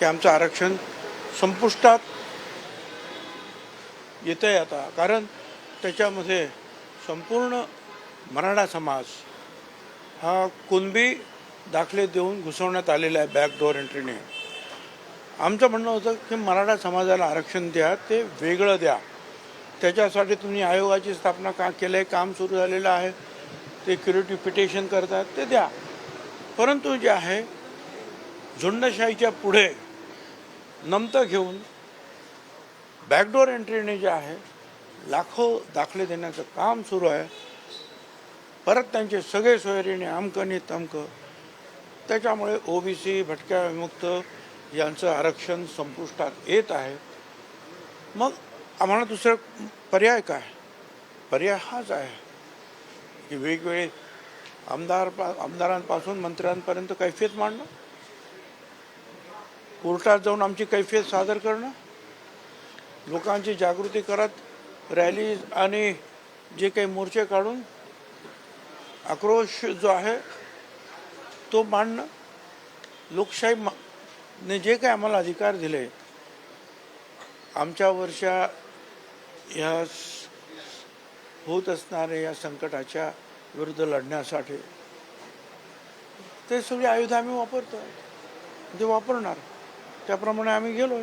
की आमचं आरक्षण संपुष्टात येतं आहे आता. कारण त्याच्यामध्ये संपूर्ण मराठा समाज हा कुणबी दाखले देऊन घुसवण्यात आलेला आहे बॅकडोअर एंट्रीने आमचं म्हणणं होतं की मराठा समाजाला आरक्षण द्या ते वेगळं द्या. त्याच्यासाठी तुम्ही आयोगाची स्थापना का केलं आहे काम सुरू झालेलं आहे ते क्युरेटिव्ह पिटिशन करतात ते द्या. परंतु जे आहे झुंडशाहीच्या पुढे नमतं घेऊन बॅकडोर एंट्रीने जे आहे लाखो दाखले देण्याचं काम सुरू आहे. परत त्यांचे सगळे सोयरीने अमकं तमक त्याच्यामुळे ओबीसी भटक्या विमुक्त यांचं आरक्षण संपुष्टात येत आहे. मग आम्हाला दुसरं पर्याय काय? पर्याय हाच आहे की वेगवेगळे आमदार आमदारांपासून मंत्र्यांपर्यंत कैफियत मांडणं. कोर्टात जाऊन आमची कैफियत सादर करणं लोकांची जागृती करत रॅली आणि जे काही मोर्चे काढून आक्रोश जो आहे तो मांडणं लोकशाही मा- ने जे काही आम्हाला अधिकार दिले आमच्यावरच्या या होत असणाऱ्या या संकटाच्या विरुद्ध लढण्यासाठी ते सगळी आयुध आम्ही वापरतो ते वापरणार. त्याप्रमाणे आम्ही गेलोय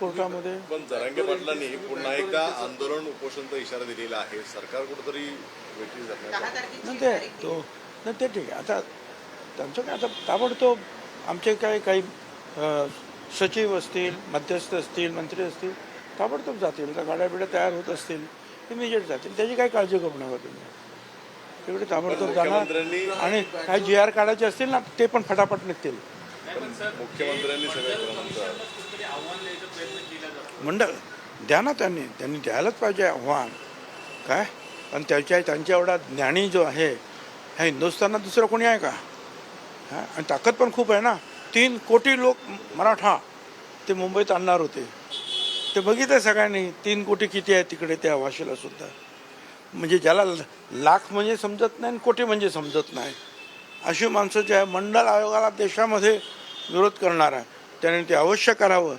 कोर्टामध्ये. पण जरांगे पाटलांनी पुन्हा एकदा आंदोलन उपोषणचा इशारा दिलेला आहे. सरकार कुठेतरी तारखेची नाही ते. तो नाही ते ठीक आहे. आता त्यांचं काय आता ताबडतोब आमचे काही काही अ, सचिव असतील मध्यस्थ असतील मंत्री असतील ताबडतोब जातील. त्या गाड्या बिड्या तयार होत असतील इमिजिएट जातील. त्याची काही काळजी करू नका तुम्ही. तेवढे ताबडतोब जाणार मुख्यमंत्र्यांनी आणि काही जी आर काढायचे असतील ना ते पण फटाफट निघतील. मुख्यमंत्र्यांनी सगळं मंडळ द्या ना त्यांनी. त्यांनी द्यायलाच पाहिजे आव्हान. काय? पण त्याच्या त्यांच्या एवढा ज्ञानी जो आहे ह्या हिंदुस्थानात दुसरं कोणी आहे का? हा? आणि ताकद पण खूप आहे ना. तीन कोटी लोक मराठा ते मुंबईत आणणार होते. ते बघितलं सगळ्यांनी तीन कोटी किती आहे तिकडे त्या भाषेला सुद्धा. म्हणजे ज्याला लाख म्हणजे समजत नाही आणि कोटी म्हणजे समजत नाही. अशी माणसं जे आहे मंडळ आयोगाला देशामध्ये विरोध करणार आहे त्याने ते अवश्य करावं.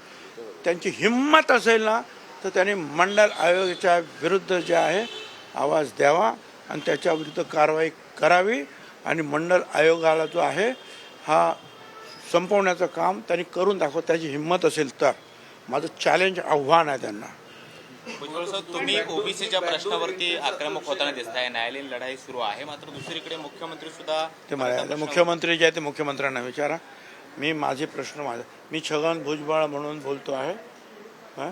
त्यांची हिंमत असेल ना तर त्यांनी मंडळ आयोगाच्या विरुद्ध जे आहे आवाज द्यावा आणि त्याच्या विरुद्ध कारवाई करावी आणि मंडळ आयोगाला जो आहे हा संपवण्याचं काम त्यांनी करून दाखव त्याची हिंमत असेल तर. माझं चॅलेंज आव्हान आहे त्यांना. तुम्ही ओबीसीच्या प्रश्नावरती आक्रमक होताना दिसताय न्यायालयीन लढाई सुरू आहे मात्र दुसरीकडे मुख्यमंत्री सुद्धा ते मला आता मुख्यमंत्री जे आहे ते मुख्यमंत्र्यांना विचारा. मी माझे प्रश्न माझे मी छगन भुजबळ म्हणून बोलतो आहे. हां?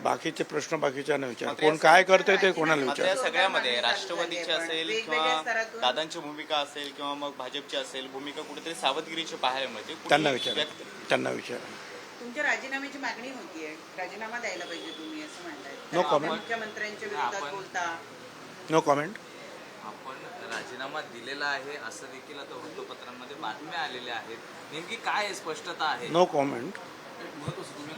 बाकीचे प्रश्न बाकीच्यांना विचारा. कोण काय करतंय ते कोणाला विचारा. सगळ्यामध्ये राष्ट्रवादीची असेल किंवा दादांची भूमिका असेल किंवा मग भाजपची असेल भूमिका कुठेतरी सावधगिरीची पाहायला मिळते त्यांना विचारा. त्यांना विचारा. तुमच्या राजीनाम्याची मागणी होतीये. राजीनामा द्यायला पाहिजे तुम्ही असं म्हणताय. तर comment. मुख्यमंत्र्यांच्या विरोधात बोलता. नो कॉमेंट राजीनामा दिलेला आहे असं देखील आता वृत्तपत्रांमध्ये बातम्या आलेल्या आहेत. नेमकी काय आहे, स्पष्टता आहे. नो कॉमेंट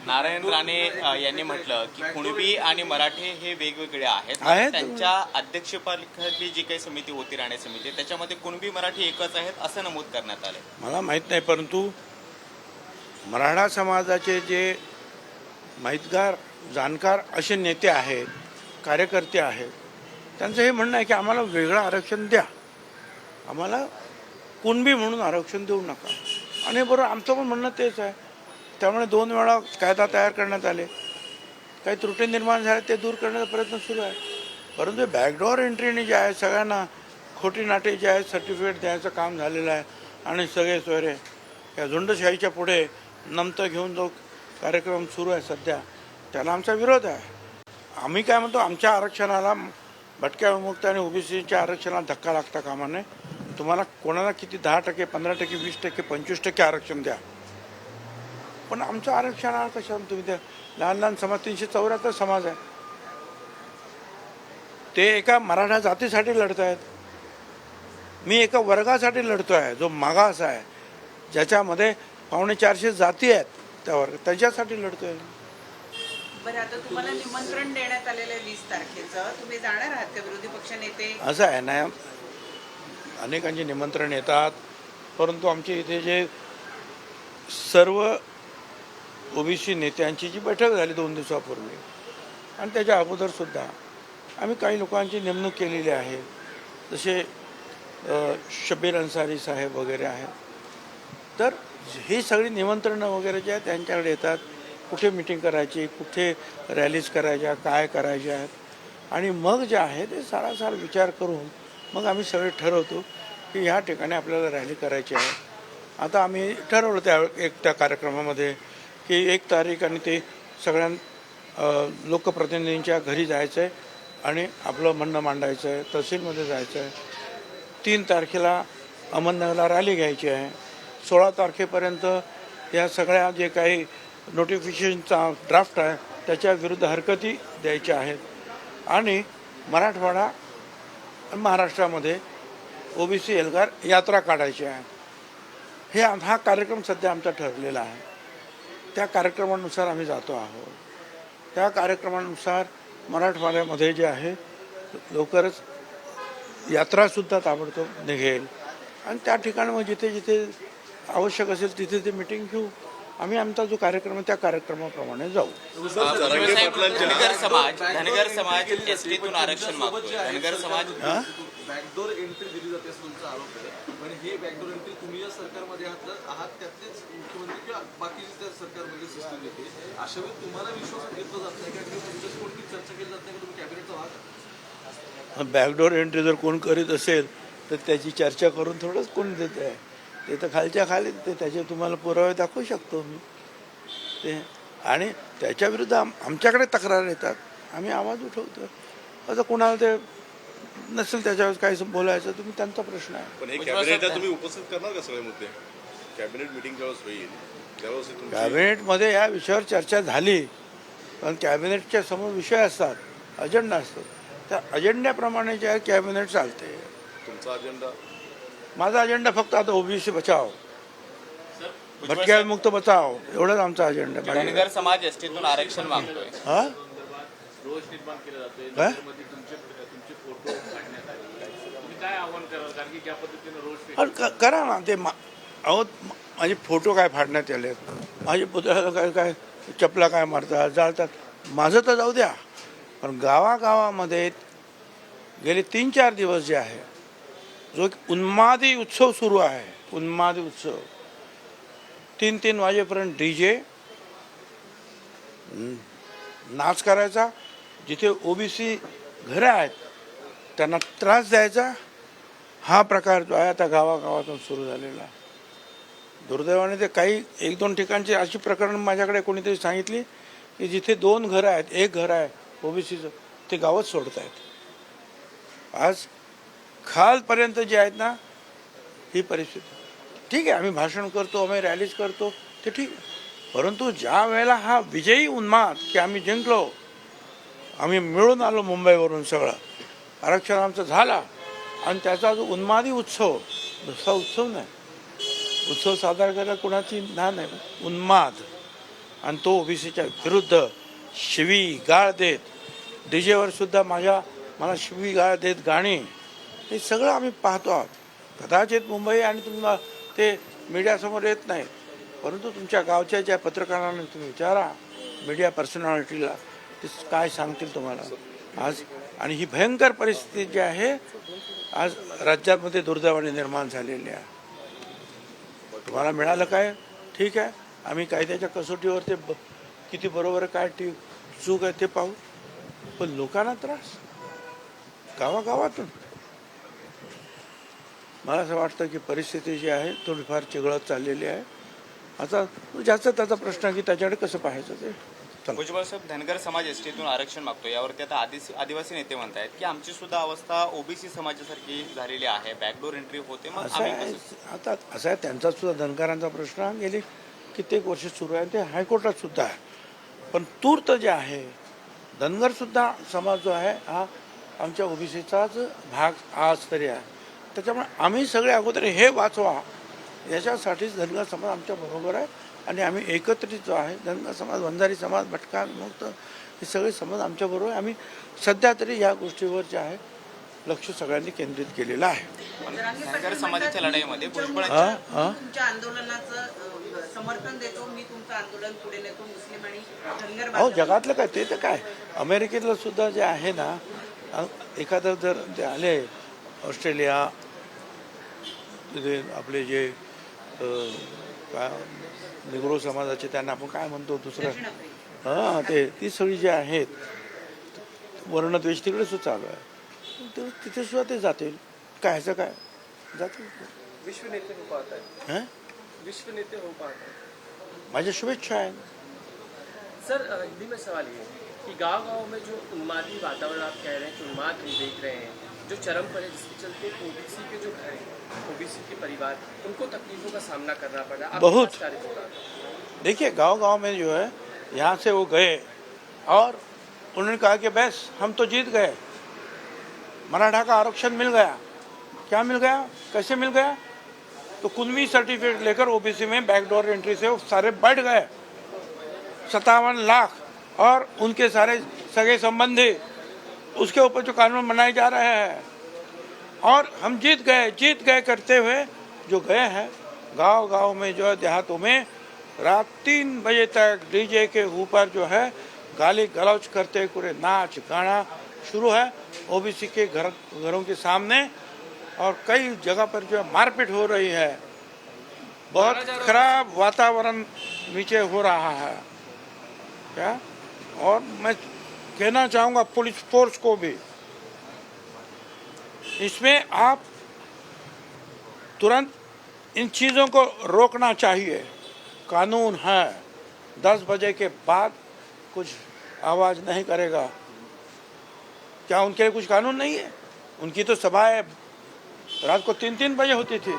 नारायण राणे यांनी म्हटलं की कुणबी आणि मराठे हे वेगवेगळे आहेत. त्यांच्या अध्यक्षपालिकेची जी काही समिती होती राणे समिती त्याच्यामध्ये कुणबी मराठी एकच आहेत असं नमूद करण्यात आलंय. मला माहीत नाही परंतु मराठा समाजाचे जे माहितगार जाणकार असे नेते आहेत कार्यकर्ते आहेत त्यांचं हे म्हणणं आहे की आम्हाला वेगळं आरक्षण द्या. आम्हाला कुणबी म्हणून आरक्षण देऊ नका. आणि बरोबर आमचं पण म्हणणं तेच आहे. त्यामुळे दोन वेळा कायदा तयार करण्यात आले. काही त्रुटी निर्माण झाल्या ते दूर करण्याचा प्रयत्न सुरू आहे. परंतु बॅकडोअर एंट्रीने जे आहे सगळ्यांना खोटी नाटे जे आहेत सर्टिफिकेट द्यायचं काम झालेलं आहे. आणि सगळे सोयरे या झुंडशाहीच्या पुढे नमतं घेऊन जो कार्यक्रम सुरू आहे सध्या त्याला आमचा विरोध आहे. आम्ही काय म्हणतो आमच्या आरक्षणाला भटक्या विमुक्त आणि ओबीसीच्या आरक्षणाला धक्का लागता कामा नये. तुम्हाला कोणाला किती दहा टक्के पंधरा टक्के वीस टक्के पंचवीस टक्के आरक्षण द्या. पण आमचं आरक्षण कशाला तुम्ही द्या लहान लहान समाज तीनशे चौऱ्याहत्तर समाज आहे. ते एका मराठा जातीसाठी लढत आहेत मी एका वर्गासाठी लढतो आहे जो मागास आहे. ज्याच्यामध्ये पावणे चारशे जाती आहेत त्या वर्ग त्याच्यासाठी लढतो आहे बरं आता तुम्हाला निमंत्रण देण्यात आलेलं आहे वीस तारखेचं. तुम्ही जाणार आहात का विरोधी पक्ष नेते? असं आहे ना अनेकांचे निमंत्रण येतात परंतु आमचे इथे जे सर्व ओबीसी नेत्यांची जी बैठक झाली दोन दिवसापूर्वी आणि त्याच्या अगोदरसुद्धा आम्ही काही लोकांची नेमणूक केलेली आहे. जसे शब्बीर शबीर अन्सारी साहेब वगैरे आहेत. तर ही सगळी निमंत्रणं वगैरे जे आहेत त्यांच्याकडे येतात. कुठे मिटिंग करायची कुठे रॅलीज करायच्या काय करायच्या. आहेत आणि मग जे आहे ते सारासार विचार करून मग आम्ही सगळे ठरवतो की ह्या ठिकाणी आपल्याला रॅली करायची आहे. आता आम्ही ठरवलं त्या एक त्या कार्यक्रमामध्ये की एक तारीख आणि ते सगळ्यां लोकप्रतिनिधींच्या घरी जायचं आहे आणि आपलं म्हणणं मांडायचं आहे तहसीलमध्ये जायचं आहे तीन तारखेला अहमदनगरला रॅली घ्यायची आहे. सोळा तारखेपर्यंत या सगळ्या जे काही नोटिफिकेशनचा ड्राफ्ट आहे त्याच्या विरुद्ध हरकती द्यायच्या आहेत. आणि मराठवाडा आणि महाराष्ट्रामध्ये ओबीसी एल्गार यात्रा काढायची आहे. हे आम- हा कार्यक्रम सध्या आमचा ठरलेला आहे. त्या कार्यक्रमानुसार आम्ही जातो आहोत. त्या कार्यक्रमानुसार मराठवाड्यामध्ये जे आहे लवकरच यात्रासुद्धा ताबडतोब निघेल. आणि त्या ठिकाणी मग जिथे जिथे आवश्यक असेल तिथे ते मिटिंग घेऊ. आम्ही आमचा जो कार्यक्रम आहे त्या कार्यक्रमाप्रमाणे जाऊ. धनगर समाज धनगर समाज एसटीतून आरक्षण मागतोय. धनगर समाज हा? बॅकडोर एंट्री दिली जाते असं तुमचा आरोप आहे. पण हे बॅकडोर एंट्री तुम्ही ज्या सरकारमध्ये आहात आहात त्यातलेच मुख्यमंत्री किंवा बाकीची त्या सरकारमध्ये सिस्टम येते अशा वेळी तुम्हाला विश्वासात घेतलं जात नाही का? किंवा तुमच्याशी कोणती चर्चा केली जात नाही का? तुम्ही कॅबिनेटचा भाग आहात? बॅकडोर एंट्री जर कोण करीत असेल तर त्याची चर्चा करून थोडंच कोण देत आहे? ते तर खालच्या खाली ते त्याचे तुम्हाला पुरावे दाखवू शकतो मी. ते आणि त्याच्याविरुद्ध आम आमच्याकडे तक्रार येतात. आम्ही आवाज उठवतो असं कोणाला ते नसेल त्याच्यावर काही बोलायचं तुम्ही त्यांचा प्रश्न आहे. पण हे कॅबिनेटला तुम्ही उपस्थित करणार का सगळे मुद्दे? कॅबिनेट मिटिंग ज्यावेळेस होईल त्यावेळेस हे तुमची कॅबिनेटमध्ये या विषयावर चर्चा झाली पण कॅबिनेटच्या समोर विषय असतात अजेंडा असतो त्या अजेंड्याप्रमाणे जे आहे कॅबिनेट चालते तुमचा अजेंडा? माझा अजेंडा फक्त आता ओबीसी बचाव. भटक्या मुक्त बचाव. एवढंच आमचा अजेंडा धनगर समाज एसटीतून आरक्षण मागतोय. हा? काय? अरे करा ना ते मा- अहो माझे फोटो काय फाडण्यात आले? माझे पुतळ्याला काय काय चपला काय मारतात जाळतात? माझं तर जाऊ द्या. पण गावागावामध्ये गेले तीन चार दिवस जे आहे जो एक उन्मादी उत्सव सुरू आहे उन्मादी उत्सव. तीन तीन वाजेपर्यंत डी जे नाच करायचा. जिथे ओबीसी घरं आहेत त्यांना त्रास द्यायचा. हा प्रकार जो आहे आता गावागावातून सुरू झालेला. आहे. दुर्दैवाने ते काही एक दोन ठिकाणची अशी प्रकरण माझ्याकडे कोणीतरी सांगितली की जिथे दोन घरं आहेत एक घर आहे ओबीसीचं ते गावच सोडत आहेत आज खालपर्यंत जे आहेत ना ही परिस्थिती. ठीक आहे आम्ही भाषण करतो आम्ही रॅलीज करतो ते ठीक आहे. परंतु ज्या वेळेला हा विजयी उन्माद की आम्ही जिंकलो आम्ही मिळून आलो मुंबईवरून सगळं आरक्षण आमचं झाला आणि त्याचा जो उन्मादी उत्सव दुसरा उत्सव नाही. उत्सव साजरा करायला कोणाची ना नाही उन्माद. आणि तो ओबीसीच्या विरुद्ध शिवी गाळ देत डीजेवर सुद्धा माझ्या मला शिवी गाळ देत गाणी हे सगळं आम्ही पाहतो आहोत. कदाचित मुंबई आणि तुम्हाला ते मीडियासमोर येत नाही. परंतु तुमच्या गावच्या ज्या पत्रकारांना तुम्ही विचारा मीडिया पर्सनॅलिटीला ते काय सांगतील तुम्हाला? आज आणि ही भयंकर परिस्थिती जी आहे आज राज्यामध्ये दुर्दैवाने निर्माण झालेली आहे. तुम्हाला मिळालं काय? ठीक आहे. आम्ही कायद्याच्या कसोटीवर ते ब- किती बरोबर आहे काय टी चूक आहे ते पाहू. पण लोकांना त्रास. गावागावातून. मला असं वाटतं की परिस्थिती जी आहे थोडीफार चिघळत चाललेली आहे. आता ज्याचा त्याचा प्रश्न आहे की त्याच्याकडे कसं पाहायचं ते. भुजबळ साहेब धनगर समाज एसटीतून आरक्षण मागतो यावरती आता आदिस- आदिवासी नेते म्हणतायत की आमची सुद्धा अवस्था ओबीसी समाजासारखी झालेली आहे. बॅकडोर एंट्री होते मग आता असा आहे त्यांचा सुद्धा धनगरांचा प्रश्न गेले कित्येक वर्ष सुरू आहे ते हायकोर्टात सुद्धा आहे. पण तूर्त जे आहे धनगर सुद्धा समाज जो आहे हा आमच्या ओबीसीचाच भाग आज तरी आहे. त्याच्यामुळे आम्ही सगळे अगोदर हे वाचवा. याच्यासाठीच धनगर समाज आमच्या बरोबर आहे आणि आम्ही एकत्रित जो आहे धनगर समाज वंजारी समाज भटका मुक्त हे सगळे समाज आमच्या बरोबर आहे. आम्ही सध्या तरी या गोष्टीवर जे आहे लक्ष सगळ्यांनी केंद्रित केलेलं आहे. धनगर पाटील समाजाच्या म्हणतात, लढाईमध्ये तुमच्या भुजबळांची हा तुमच्या आंदोलनाचं अ, समर्थन देतो. मी तुमचं आंदोलन पुढे नेतो. मुस्लिम आणि धनगर अहो बांधव- जगातलं काय? ते तर काय? अमेरिकेतलं सुद्धा जे आहे ना एखादं जर ते आले ऑस्ट्रेलिया तिथे आपले जे काय निग्रो समाजाचे त्यांना आपण काय म्हणतो दुसरं. हां ते ती सगळी जे आहेत वर्णद्वेष तिकडे सुद्धा चालू आहे. तर तिथे सुद्धा ते जातील. काय ह्याचं काय? जातील. विश्व नेते हो पाता है हं? विश्व नेते हो पाता है माझ्या शुभेच्छा आहेत. सर हिंदी में सवाल ये है कि गांव गांव में जो उन्मादी वातावरण आप कह रहे हैं कि उन्माद हम देख रहे हैं जो चरम पर है जिसके चलते ओबीसी के जो घर हैं ओबीसी के परिवार उनको तकलीफों का सामना करना पड़। रहा है? बहुत। देखिए गाँव गाँव में जो है यहाँ से वो गए और उन्होंने कहा कि बस हम तो जीत गए। मराठा का आरक्षण मिल गया। क्या मिल गया? कैसे मिल गया? तो कुनवी सर्टिफिकेट लेकर ओबीसी में बैकडोर एंट्री से वो सारे बैठ गए। सत्तावन लाख और उनके सारे सगे संबंधी उसके ऊपर जो कानून बनाए जा रहे हैं। और हम जीत गए जीत गए करते हुए जो गए हैं गाँव गाँव में जो है, देहातों में रात तीन बजे तक डीजे के ऊपर जो है, गाली गलौज करते पूरे नाच गाना शुरू है। ओबीसी के घर, घरों के सामने और कई जगह पर जो है मारपीट हो रही है। बहुत खराब वातावरण नीचे हो रहा है। क्या? और मैं कहना चाहूँगा पुलिस फोर्स को भी। इसमें आप तुरंत इन चीज़ों को रोकना चाहिए। कानून है। दस बजे के बाद कुछ आवाज़ नहीं करेगा। क्या उनके लिए कुछ कानून नहीं है? उनकी तो सभाएँ रात को तीन तीन बजे होती थी।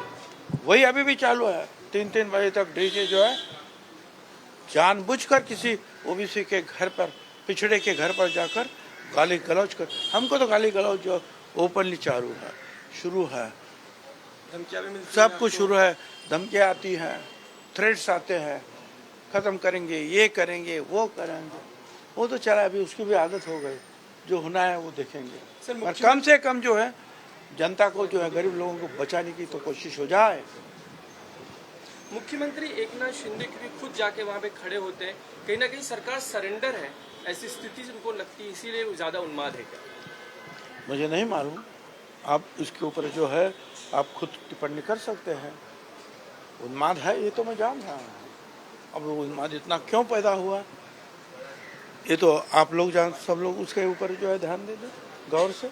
वही अभी भी चालू है। तीन तीन बजे तक डीजे जो है, जानबूझकर किसी ओबीसी के घर पर पिछड़े के घर पर जाकर गाली गलौज कर हमको तो गाली गलौज जो ओपनली चालू है शुरू है। भी सब कुछ शुरू है धमकियाँ आती हैं थ्रेड्स आते हैं ख़त्म करेंगे ये करेंगे वो करेंगे। वो तो चला अभी उसकी भी आदत हो गई जो होना है वो देखेंगे। सर, कम से कम जो है जनता को जो है गरीब लोगों को बचाने की तो कोशिश हो जाए। मुख्यमंत्री एकनाथ शिंदे क्योंकि खुद जाके वहाँ पे खड़े होते हैं। कहीं ना कहीं सरकार सरेंडर है। ऐसी स्थिति उनको लगती है, इसीलिए ज़्यादा उन्माद है क्या? मुझे नहीं मालूम। आप इसके ऊपर जो है, आप खुद टिप्पणी कर सकते हैं। उन्माद है, ये तो मैं जान रहा हूँ। अब वो उन्माद इतना क्यों पैदा हुआ? ये तो आप लोग जान, सब लोग उसके ऊपर जो है ध्यान दे दें, गौर से।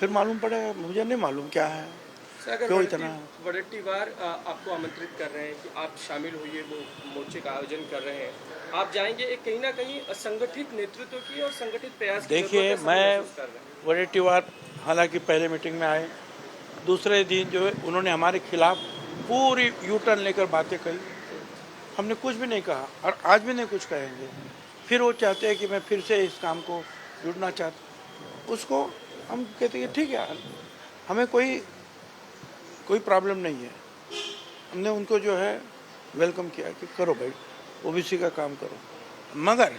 फिर मालूम पड़ेगा, मुझे नहीं मालूम क्या है। क्यों इतना? वड़ट्टीवार अ, आपको आमंत्रित कर रहे हैं कि आप शामिल होइए वो मोर्चे का आयोजन कर रहे हैं आप जाएँगे एक कहीं ना कहीं संगठित नेतृत्व की और संगठित प्रयास देखिए मैं हैं। वरेटिवार हालाँकि पहले मीटिंग में आए दूसरे दिन जो है उन्होंने हमारे खिलाफ पूरी यू टर्न लेकर बातें कही हमने कुछ भी नहीं कहा और आज भी नहीं कुछ कहेंगे फिर वो चाहते हैं कि मैं फिर से इस काम को जुड़ना चाहता उसको हम कहते हैं ठीक है हमें कोई कोई प्रॉब्लम नहीं है। हमने उनको जो है वेलकम किया कि करो भाई ओबीसी का काम करो। मगर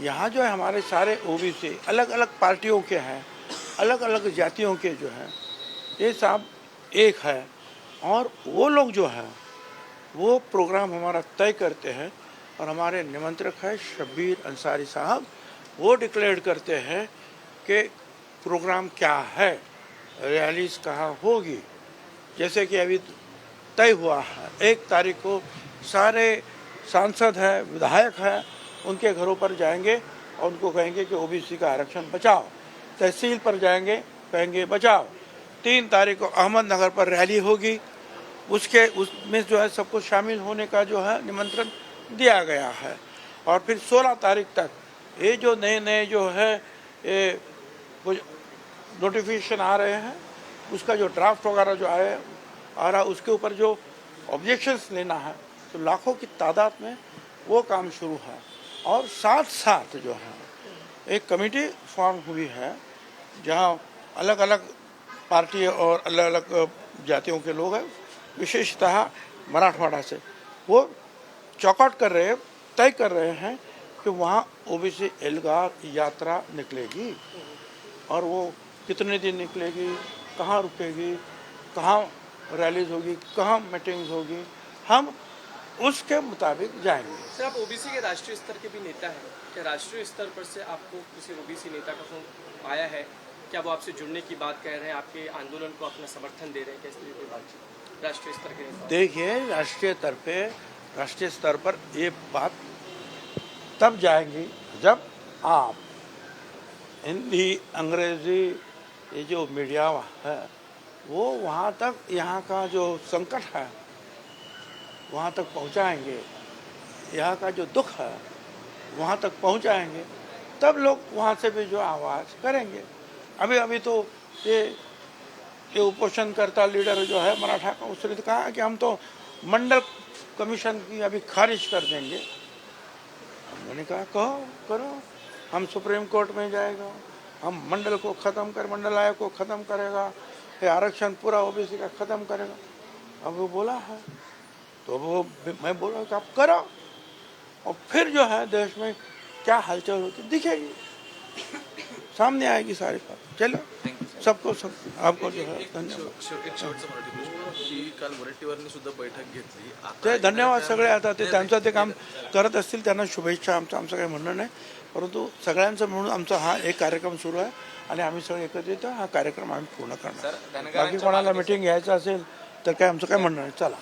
यहाँ जो है हमारे सारे ओबीसी अलग अलग पार्टियों के हैं अलग अलग जातियों के जो हैं, ये सब एक है। और वो लोग जो है, वो प्रोग्राम हमारा तय करते हैं और हमारे निमंत्रक है शब्बीर अंसारी साहब। वो डिक्लेयर करते हैं कि प्रोग्राम क्या है रैलीज कहाँ होगी जैसे कि अभी तय हुआ है। एक तारीख को सारे सांसद हैं, विधायक हैं, उनके घरों पर जाएँगे और उनको कहेंगे कि ओबीसी का आरक्षण बचाओ। तहसील पर जाएँगे, कहेंगे बचाओ। तीन तारीख को अहमदनगर पर रैली होगी। उसके, उसमें जो है सबको शामिल होने का जो है निमंत्रण दिया गया है। और फिर 16 तारीख तक ये जो नए नए जो है, ये कुछ नोटिफिकेशन आ रहे हैं उसका जो ड्राफ्ट वगैरह जो आए आ रहा, उसके ऊपर जो ऑब्जेक्शंस लेना है तो लाखों की तादाद में वो काम शुरू है। और साथ साथ जो है, एक कमेटी फॉर्म हुई है, जहाँ अलग अलग पार्टी और अलग अलग जातियों के लोग हैं, विशेषतः मराठवाड़ा से। वो चौकआउट कर रहे तय कर रहे हैं कि वहाँ ओबीसी एल्गार यात्रा निकलेगी। और वो कितने दिन निकलेगी? कहाँ रुकेगी कहाँ रैलीज होगी कहाँ मीटिंग्स होगी हम उसके मुताबिक जाएँगे। सर आप ओबीसी के राष्ट्रीय स्तर के भी नेता हैं। क्या राष्ट्रीय स्तर पर से आपको किसी ओबीसी नेता का फ़ोन आया है? क्या वो आपसे जुड़ने की बात कह रहे हैं? आपके आंदोलन को अपना समर्थन दे रहे हैं? कैसे कोई बातचीत राष्ट्रीय स्तर के देखिए राष्ट्रीय स्तर पे राष्ट्रीय स्तर पर ये बात तब जाएँगी जब आप हिंदी अंग्रेज़ी ये जो मीडिया है, वो वहाँ तक यहाँ का जो संकट है, वहाँ तक पहुँचाएँगे। यहाँ का जो दुख है, वहाँ तक पहुँचाएँगे। तब लोग वहाँ से भी जो आवाज़ करेंगे। अभी अभी तो ये ये उपोषण करता लीडर जो है, मराठा का उसने तो कहा कि हम तो मंडल कमीशन की अभी खारिज कर देंगे। मैंने कहा, कहो, करो। हम सुप्रीम कोर्ट में जाएगा। हम मंडल को ख़त्म कर मंडल आयोग को ख़त्म करेगा ये आरक्षण पूरा ओबीसी का ख़त्म करेगा। अब वो बोला है तो वो मैं बोला कि आप करो। और फिर जो है देश में क्या हलचल होती दिखेगी। सामने आएगी सारी बात। चलो सबको सब आपको जो है धन्यवाद। शेव- एक शेवटचा मराठी प्रश्न की काल वरट्टीवारनी सुद्धा बैठक घेतली. आता ते धन्यवाद सगळे आता ते त्यांचं ते काम करत असतील त्यांना शुभेच्छा आमचं आमचं काही म्हणणं नाही. परंतु सगळ्यांचं म्हणून आमचा हा एक कार्यक्रम सुरू आहे आणि आम्ही सगळे एकत्र येतो हा कार्यक्रम आम्ही पूर्ण करणार बाकी कोणाला मिटिंग घ्यायचं असेल तर काय आमचं काय म्हणणं नाही चला.